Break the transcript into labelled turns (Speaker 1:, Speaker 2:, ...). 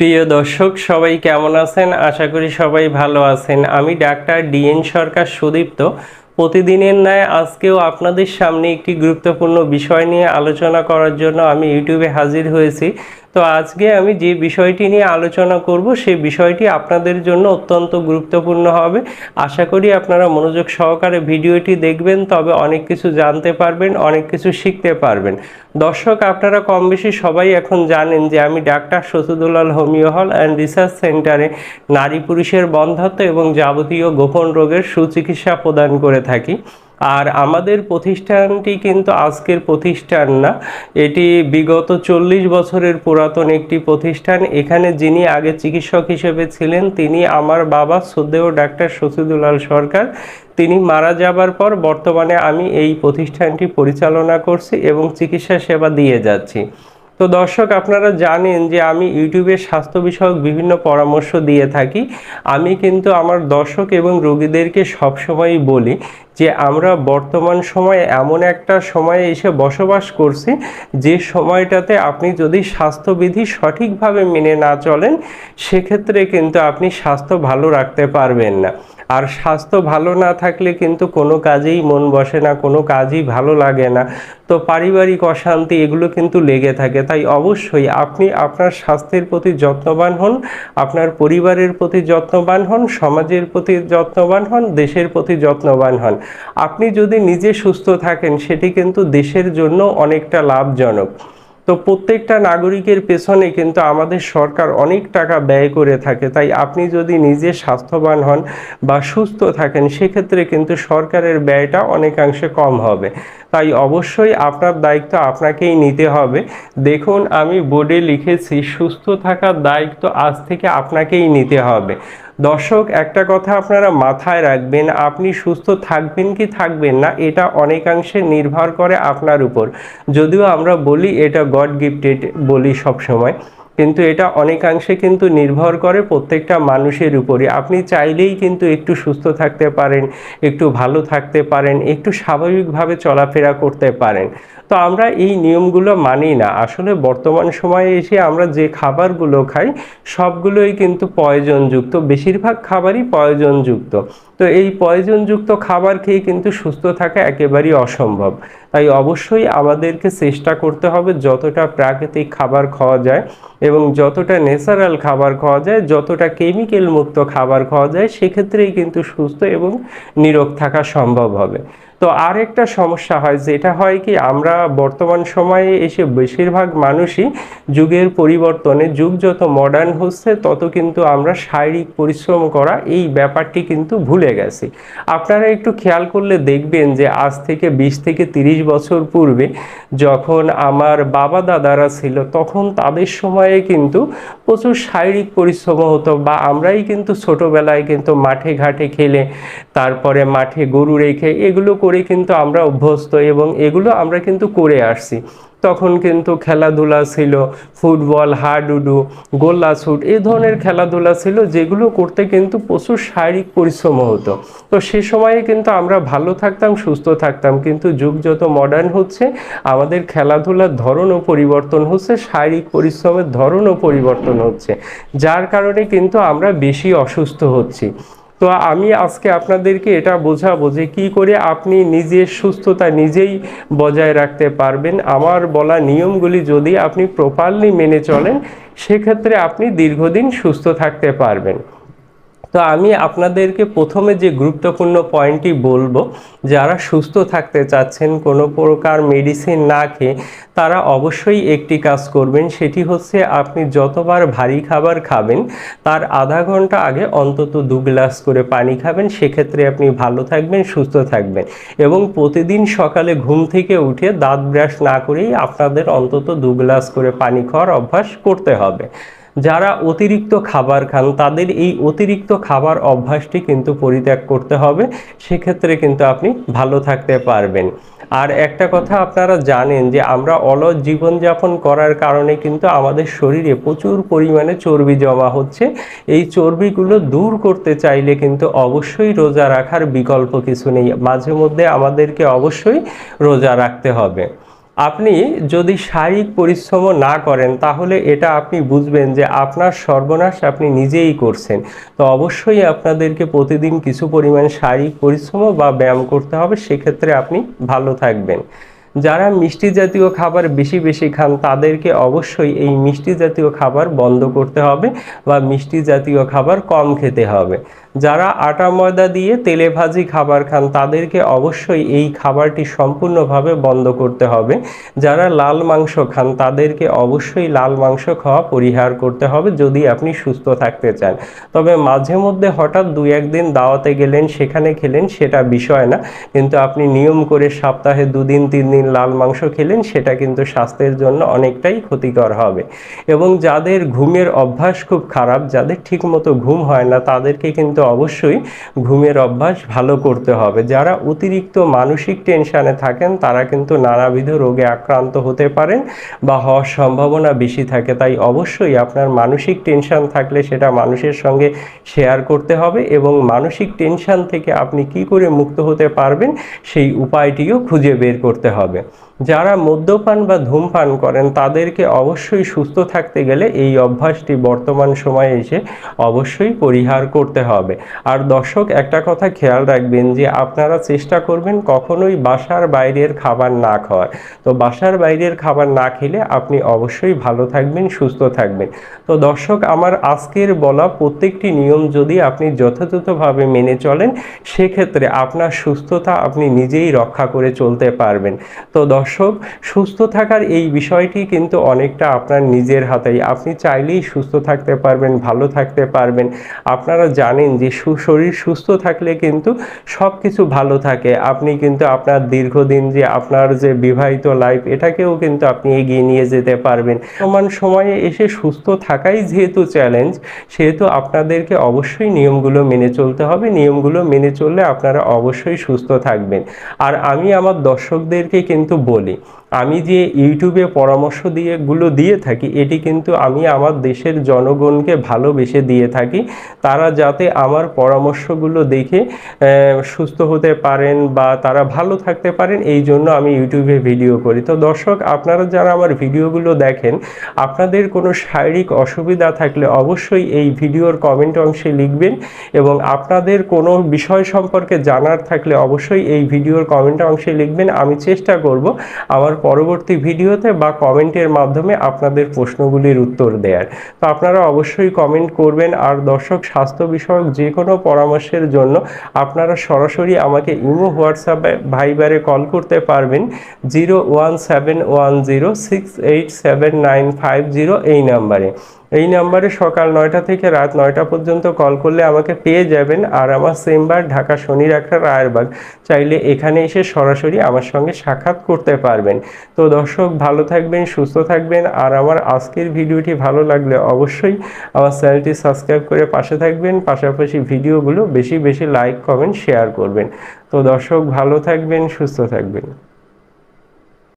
Speaker 1: প্রিয় দর্শক, সবাই কেমন আছেন? আশা করি সবাই ভালো আছেন। আমি ডাক্তার ডিএন সরকার সুদীপ্ত। প্রতিদিনের ন্যায় আজকেও আপনাদের সামনে একটি গুরুত্বপূর্ণ বিষয় নিয়ে আলোচনা করার জন্য আমি ইউটিউবে হাজির হয়েছি। তো আজকে আমি যে বিষয়টি নিয়ে আলোচনা করব সেই বিষয়টি আপনাদের জন্য অত্যন্ত গুরুত্বপূর্ণ হবে। আশা করি আপনারা মনোযোগ সহকারে ভিডিওটি দেখবেন, তবে অনেক কিছু জানতে পারবেন, অনেক কিছু শিখতে পারবেন। দর্শক, আপনারা কম বেশি সবাই এখন জানেন যে আমি ডাক্তার শসুদুলাল হোমিও হল অ্যান্ড রিসার্চ সেন্টারে নারী পুরুষের বন্ধাত্ম এবং যাবতীয় গোপন রোগের সুচিকিৎসা প্রদান করে থাকি। আর আমাদের প্রতিষ্ঠানটি কিন্তু আজকের প্রতিষ্ঠান না। এটি বিগত চল্লিশ বছরের পুরাতন একটি প্রতিষ্ঠান। এখানে যিনি আগে চিকিৎসক হিসেবে ছিলেন, তিনি আমার বাবা শ্রদ্ধেয় ডাক্তার শশীদুলাল সরকার। তিনি মারা যাবার পর বর্তমানে আমি এই প্রতিষ্ঠানটি পরিচালনা করছি এবং চিকিৎসা সেবা দিয়ে যাচ্ছি। তো দর্শক, আপনারা জানেন যে আমি ইউটিউবে স্বাস্থ্য বিষয়ক বিভিন্ন পরামর্শ দিয়ে থাকি। আমি কিন্তু আমার দর্শক এবং রোগীদেরকে সবসময়ই বলি যে, আমরা বর্তমান সময়ে এমন একটা সময়ে এসে বসবাস করছি, যে সময়টাতে আপনি যদি স্বাস্থ্যবিধি সঠিকভাবে মেনে না চলেন, সেক্ষেত্রে কিন্তু আপনি স্বাস্থ্য ভালো রাখতে পারবেন না। আর স্বাস্থ্য ভালো না থাকলে কিন্তু কোনো কাজেই মন বসে না, কোনো কাজই ভালো লাগে না। তো পারিবারিক অশান্তি এগুলো কিন্তু লেগে থাকে। তাই অবশ্যই আপনি আপনার স্বাস্থ্যের প্রতি যত্নবান হন, আপনার পরিবারের প্রতি যত্নবান হন, সমাজের প্রতি যত্নবান হন, দেশের প্রতি যত্নবান হন। আপনি যদি নিজে সুস্থ থাকেন, সেটি কিন্তু দেশের জন্য অনেকটা লাভজনক। তো প্রত্যেকটা নাগরিকের পেছনে কিন্তু আমাদের সরকার অনেক টাকা ব্যয় করে থাকে। তাই আপনি যদি নিজে স্বাস্থ্যবান হন বা সুস্থ থাকেন, সেক্ষেত্রে কিন্তু সরকারের ব্যয়টা অনেকাংশে কম হবে। তাই অবশ্যই আপনার দায়িত্ব আপনাকেই নিতে হবে। দেখুন, আমি বোর্ডে লিখেছি, সুস্থ থাকার দায়িত্ব আজ থেকে আপনাকেই নিতে হবে। দর্শক, একটা কথা আপনারা মাথায় রাখবেন, আপনি সুস্থ থাকবেন কি থাকবেন না, এটা অনেকাংশে নির্ভর করে আপনার উপর। যদিও আমরা বলি এটা গড গিফটেড বলি সব সময় কিন্তু এটা অনেকাংশে কিন্তু নির্ভর করে প্রত্যেকটা মানুষের উপরে আপনি চাইলেই কিন্তু একটু সুস্থ থাকতে পারেন, একটু ভালো থাকতে পারেন, একটু স্বাভাবিকভাবে চলাফেরা করতে পারেন। তো আমরা এই নিয়মগুলো মানি না। আসলে বর্তমান সময়ে এসে আমরা যে খাবারগুলো খাই, সবগুলোই কিন্তু পয়জনযুক্ত বেশিরভাগ খাবারই পয়জনযুক্ত তো এই পয়জনযুক্ত খাবার খেয়ে কিন্তু সুস্থ থাকা একেবারেই অসম্ভব। তাই অবশ্যই আমাদেরকে চেষ্টা করতে হবে যতটা প্রাকৃতিক খাবার খাওয়া যায় এবং যতটা ন্যাচারাল খাবার খাওয়া যায়, যতটা কেমিক্যাল মুক্ত খাবার খাওয়া যায়, সেক্ষেত্রেই কিন্তু সুস্থ এবং নিরোগ থাকা সম্ভব হবে। তো আরেকটা সমস্যা হয়, যেটা হয় কি আমরা বর্তমান সময়ে এসে বেশিরভাগ মানুষই যুগের পরিবর্তনে, যুগ যত মডার্ন হচ্ছে, তত কিন্তু আমরা শারীরিক পরিশ্রম করা এই ব্যাপারটি কিন্তু ভুলে গেছি। আপনারা একটু খেয়াল করলে দেখবেন যে আজ থেকে বিশ থেকে তিরিশ বছর পূর্বে যখন আমার বাবা দাদারা ছিল, তখন তাদের সময়ে কিন্তু প্রচুর শারীরিক পরিশ্রম হতো বা আমরাই কিন্তু ছোটোবেলায় কিন্তু মাঠে ঘাটে খেলে, তারপরে মাঠে গরু রেখে এগুলো করে কিন্তু আমরা অভ্যস্ত এবং এগুলো আমরা কিন্তু করে আসছি। তখন কিন্তু খেলাধুলা ছিল, ফুটবল, হাডুডু গোল্লা ছুট এই ধরনের খেলাধুলা ছিল যেগুলো করতে কিন্তু প্রচুর শারীরিক পরিশ্রম হতো। তো সে সময়ে কিন্তু আমরা ভালো থাকতাম, সুস্থ থাকতাম। কিন্তু যুগ যত মডার্ন হচ্ছে, আমাদের খেলাধুলার ধরনও পরিবর্তন হচ্ছে, শারীরিক পরিশ্রমের ধরনও পরিবর্তন হচ্ছে। যার কারণে কিন্তু আমরা বেশি অসুস্থ হচ্ছি। তো আমি আজকে আপনাদেরকে এটা বোঝাবো যে কি করে আপনি নিজের সুস্থতা নিজেই বজায় রাখতে পারবেন। আমার বলা নিয়মগুলি যদি আপনি প্রপারলি মেনে চলেন, সেক্ষেত্রে আপনি দীর্ঘদিন সুস্থ থাকতে পারবেন। তো আমি আপনাদেরকে প্রথমে যে গুরুত্বপূর্ণ পয়েন্টটি বলব, যারা সুস্থ থাকতে চাচ্ছেন, কোনো প্রকার মেডিসিন না খেয়ে, তারা অবশ্যই একটি কাজ করবেন, সেটি হচ্ছে আপনি যতবার ভারী খাবার খাবেন, তার আধা ঘণ্টা আগে অন্তত দু গ্লাস করে পানি খাবেন, সেক্ষেত্রে আপনি ভালো থাকবেন, সুস্থ থাকবেন। এবং প্রতিদিন সকালে ঘুম থেকে উঠে দাঁত ব্রাশ না করেই আপনাদের অন্তত দু গ্লাস করে পানি খাওয়ার অভ্যাস করতে হবে। যারা অতিরিক্ত খাবার খান, তাদের এই অতিরিক্ত খাবার অভ্যাসটি কিন্তু পরিত্যাগ করতে হবে। সেক্ষেত্রে কিন্তু আপনি ভালো থাকতে পারবেন। আর একটা কথা আপনারা জানেন যে, আমরা অলস জীবনযাপন করার কারণে কিন্তু আমাদের শরীরে প্রচুর পরিমাণে চর্বি জমা হচ্ছে। এই চর্বিগুলো দূর করতে চাইলে কিন্তু অবশ্যই রোজা রাখার বিকল্প কিছু নেই। মাঝে মধ্যে আমাদেরকে অবশ্যই রোজা রাখতে হবে। আপনি যদি শারীরিক পরিশ্রম না করেন, তাহলে এটা আপনি বুঝবেন যে আপনার সর্বনাশ আপনি নিজেই করছেন। তো অবশ্যই আপনাদেরকে প্রতিদিন কিছু পরিমাণ শারীরিক পরিশ্রম বা ব্যায়াম করতে হবে, সেক্ষেত্রে আপনি ভালো থাকবেন। যারা মিষ্টি জাতীয় খাবার বেশি বেশি খান, তাদেরকে অবশ্যই এই মিষ্টি জাতীয় খাবার বন্ধ করতে হবে বা মিষ্টি জাতীয় খাবার কম খেতে হবে। যারা আটা ময়দা দিয়ে তেলে ভাজি খাবার খান, তাদেরকে অবশ্যই এই খাবারটি সম্পূর্ণভাবে বন্ধ করতে হবে। যারা লাল মাংস খান, তাদেরকে অবশ্যই লাল মাংস খাওয়া পরিহার করতে হবে যদি আপনি সুস্থ থাকতে চান। তবে মাঝে মধ্যে হঠাৎ দু একদিন দাওয়াতে গেলেন, সেখানে খেলেন, সেটা বিষয় না। কিন্তু আপনি নিয়ম করে সপ্তাহে দুদিন তিন দিন লাল মাংস খেলেন, সেটা কিন্তু স্বাস্থ্যের জন্য অনেকটাই ক্ষতিকর হবে। এবং যাদের ঘুমের অভ্যাস খুব খারাপ, যাদের ঠিকমতো ঘুম হয় না, তাদেরকে কিন্তু অবশ্যই ঘুমের অভ্যাস ভালো করতে হবে। যারা অতিরিক্ত মানসিক টেনশানে থাকেন, তারা কিন্তু নানাবিধ রোগে আক্রান্ত হতে পারেন বা হওয়ার সম্ভাবনা বেশি থাকে। তাই অবশ্যই আপনার মানসিক টেনশন থাকলে সেটা মানুষের সঙ্গে শেয়ার করতে হবে এবং মানসিক টেনশন থেকে আপনি কি করে মুক্ত হতে পারবেন, সেই উপায়টিও খুঁজে বের করতে হবে। যারা মদ্যপান বা ধূমপান করেন, তাদেরকে অবশ্যই সুস্থ থাকতে গেলে এই অভ্যাসটি বর্তমান সময়ে এসে অবশ্যই পরিহার করতে হবে। আর দর্শক, একটা কথা খেয়াল রাখবেন যে আপনারা চেষ্টা করবেন কখনোই বাসার বাইরের খাবার না খাওয়ার। তো বাসার বাইরের খাবার না খেলে আপনি অবশ্যই ভালো থাকবেন, সুস্থ থাকবেন। তো দর্শক, আমার আজকের বলা প্রত্যেকটি নিয়ম যদি আপনি যথাযথভাবে মেনে চলেন, সেক্ষেত্রে আপনার সুস্থতা আপনি নিজেই রক্ষা করে চলতে পারবেন। তো দর্শক সুস্থ থাকার এই বিষয়টি কিন্তু অনেকটা আপনার নিজের হাতেই। আপনি চাইলেই সুস্থ থাকতে পারবেন, ভালো থাকতে পারবেন। আপনারা জানেন যে সু- শরীর সুস্থ থাকলে কিন্তু সব কিছু ভালো থাকে। আপনি কিন্তু আপনার দীর্ঘদিন যে আপনার যে বিবাহিত লাইফ এটাকেও কিন্তু আপনি এগিয়ে নিয়ে যেতে পারবেন। সমান সময়ে এসে সুস্থ থাকাই যেহেতু চ্যালেঞ্জ সেহেতু আপনাদেরকে অবশ্যই নিয়মগুলো মেনে চলতে হবে। নিয়মগুলো মেনে চললে আপনারা অবশ্যই সুস্থ থাকবেন। আর আমি আমার দর্শকদেরকে কিন্তু বলি 定 আমি যে ইউটিউবে পরামর্শ দিয়ে গুলো দিয়ে থাকি, এটি কিন্তু আমি আমার দেশের জনগণকে ভালোবেসে দিয়ে থাকি। তারা যাতে আমার পরামর্শগুলো দেখে সুস্থ হতে পারেন বা তারা ভালো থাকতে পারেন, এই জন্য আমি ইউটিউবে ভিডিও করি। তো দর্শক, আপনারা যারা আমার ভিডিওগুলো দেখেন, আপনাদের কোনো শারীরিক অসুবিধা থাকলে অবশ্যই এই ভিডিওর কমেন্ট অংশে লিখবেন এবং আপনাদের কোনো বিষয় সম্পর্কে জানার থাকলে অবশ্যই এই ভিডিওর কমেন্ট অংশে লিখবেন। আমি চেষ্টা করব আমার পরবর্তী ভিডিওতে বা কমেন্টের মাধ্যমে আপনাদের প্রশ্নগুলির উত্তর দেওয়ার তো আপনারা অবশ্যই কমেন্ট করবেন আর দর্শক স্বাস্থ্য বিষয়ক যে কোনো পরামর্শের জন্য আপনারা সরাসরি আমাকে ইমো, হোয়াটসঅ্যাপে, ভাইবারে কল করতে পারবেন। Zero one seven one zero six eight seven nine five zero এই নাম্বারে। এই নাম্বারে সকাল নয়টা থেকে রাত নয়টা পর্যন্ত কল করলে আমাকে পেয়ে যাবেন আর আমার চেম্বার ঢাকা শনি একটা রায়েরবাগ। চাইলে এখানে এসে সরাসরি আমার সঙ্গে সাক্ষাৎ করতে পারবেন। তো দর্শক, ভালো থাকবেন, সুস্থ থাকবেন আর আমার আজকের ভিডিওটি ভালো লাগলে অবশ্যই আমার চ্যানেলটি সাবস্ক্রাইব করে পাশে থাকবেন। পাশাপাশি ভিডিওগুলো বেশি বেশি লাইক কমেন্ট শেয়ার করবেন। তো দর্শক, ভালো থাকবেন, সুস্থ থাকবেন।